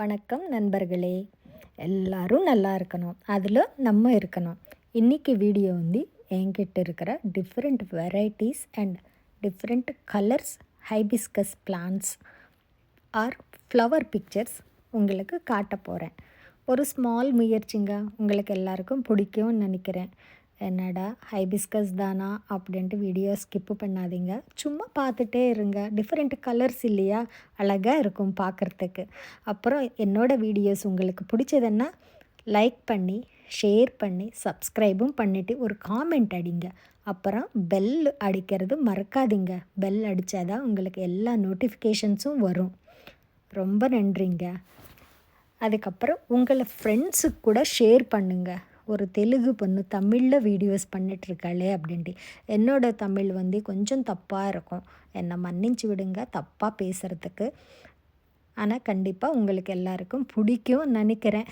வணக்கம் நண்பர்களே. எல்லாரும் நல்லா இருக்கணும். அதில் நம்ம இருக்கணும். இன்றைக்கி வீடியோ வந்து என்கிட்ட இருக்கிற different varieties and different colours hibiscus plants or flower pictures உங்களுக்கு காட்ட போகிறேன் ஒரு ஸ்மால் முயற்சிங்க. உங்களுக்கு எல்லாருக்கும் பிடிக்கும்னு நினைக்கிறேன். என்னடா ஹைபிஸ்கஸ் தானா அப்படின்ட்டு வீடியோ ஸ்கிப்பு பண்ணாதீங்க. சும்மா பார்த்துட்டே இருங்க. டிஃப்ரெண்ட் கலர்ஸ் இல்லையா? அழகாக இருக்கும் பார்க்குறதுக்கு. அப்புறம் என்னோடய வீடியோஸ் உங்களுக்கு பிடிச்சதுன்னா லைக் பண்ணி ஷேர் பண்ணி சப்ஸ்கிரைபும் பண்ணிவிட்டு ஒரு காமெண்ட் அடிங்க. அப்புறம் பெல் அடிக்கிறது மறக்காதீங்க. பெல் அடித்தாதான் உங்களுக்கு எல்லா நோட்டிஃபிகேஷன்ஸும் வரும். ரொம்ப நன்றிங்க. அதுக்கப்புறம் உங்களை ஃப்ரெண்ட்ஸுக்கு கூட ஷேர் பண்ணுங்கள் ஒரு தெலுங்கு பொண்ணு தமிழில் வீடியோஸ் பண்ணிகிட்ருக்காளே அப்படின்ட்டு. என்னோடய தமிழ் வந்து கொஞ்சம் தப்பாக இருக்கும். என்னை மன்னிச்சு விடுங்க தப்பாக பேசுகிறதுக்கு ஆனால் கண்டிப்பாக உங்களுக்கு எல்லாருக்கும் பிடிக்கும் நினைக்கிறேன்.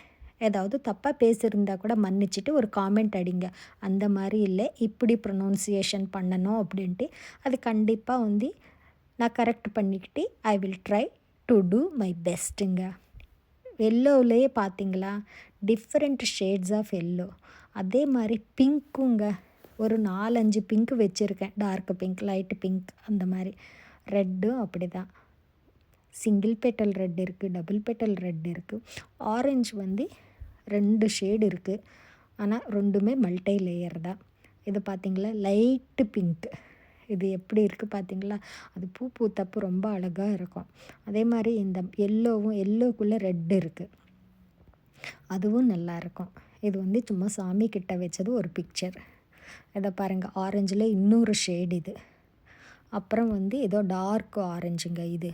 ஏதாவது தப்பாக பேசியிருந்தா கூட மன்னிச்சுட்டு ஒரு காமெண்ட் அடிங்க. அந்த மாதிரி இல்லை இப்படி ப்ரொனவுன்சியேஷன் பண்ணணும் அப்படின்ட்டு. அது கண்டிப்பாக வந்து நான் கரெக்ட் பண்ணிக்கிட்டு I will try to do my பெஸ்ட்டுங்க எல்லோவிலேயே பார்த்தீங்களா? டிஃப்ரெண்ட் ஷேட்ஸ் ஆஃப் எல்லோ அதே மாதிரி பிங்க்குங்க ஒரு நாலஞ்சு பிங்க் வச்சுருக்கேன். டார்க் பிங்க் லைட்டு பிங்க் அந்த மாதிரி. ரெட்டும் அப்படி தான் சிங்கிள் பெட்டல் ரெட் இருக்குது டபுள் பெட்டல் ரெட் இருக்குது ஆரஞ்சு வந்து ரெண்டு ஷேடு இருக்குது ஆனால் ரெண்டுமே மல்டை லேயர் தான். இது பார்த்திங்களா? லைட்டு பிங்க்கு இது எப்படி இருக்குது பார்த்தீங்களா? அது பூ பூத்தப்போ ரொம்ப அழகாக இருக்கும். அதே மாதிரி இந்த எல்லோவும் எல்லோக்குள்ளே ரெட் இருக்குது அதுவும் நல்லாயிருக்கும் இது வந்து சும்மா சாமி கிட்ட வச்சது ஒரு பிக்சர் இதை பாருங்கள் ஆரஞ்சில் இன்னொரு ஷேட் இது. அப்புறம் வந்து ஏதோ டார்க் ஆரஞ்சுங்க இது.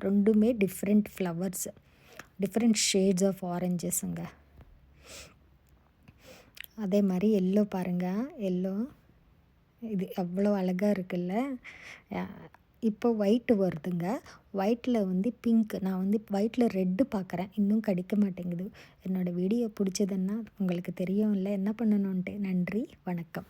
ரெண்டுமே different flowers different shades of ஆரஞ்சஸுங்க அதே மாதிரி எல்லோ பாருங்கள் எல்லோ இது எவ்வளோ அழகாக இருக்குல்ல. இப்போ ஒயிட்டு வருதுங்க. ஒயிட்டில் வந்து பிங்க் நான் வந்து ஒயிட்டில் ரெட்டு பார்க்குறேன் இன்னும் கிடைக்க மாட்டேங்குது. என்னோடய வீடியோ பிடிச்சதுன்னா உங்களுக்கு தெரியும் இல்லை என்ன பண்ணணுன்ட்டு நன்றி வணக்கம்.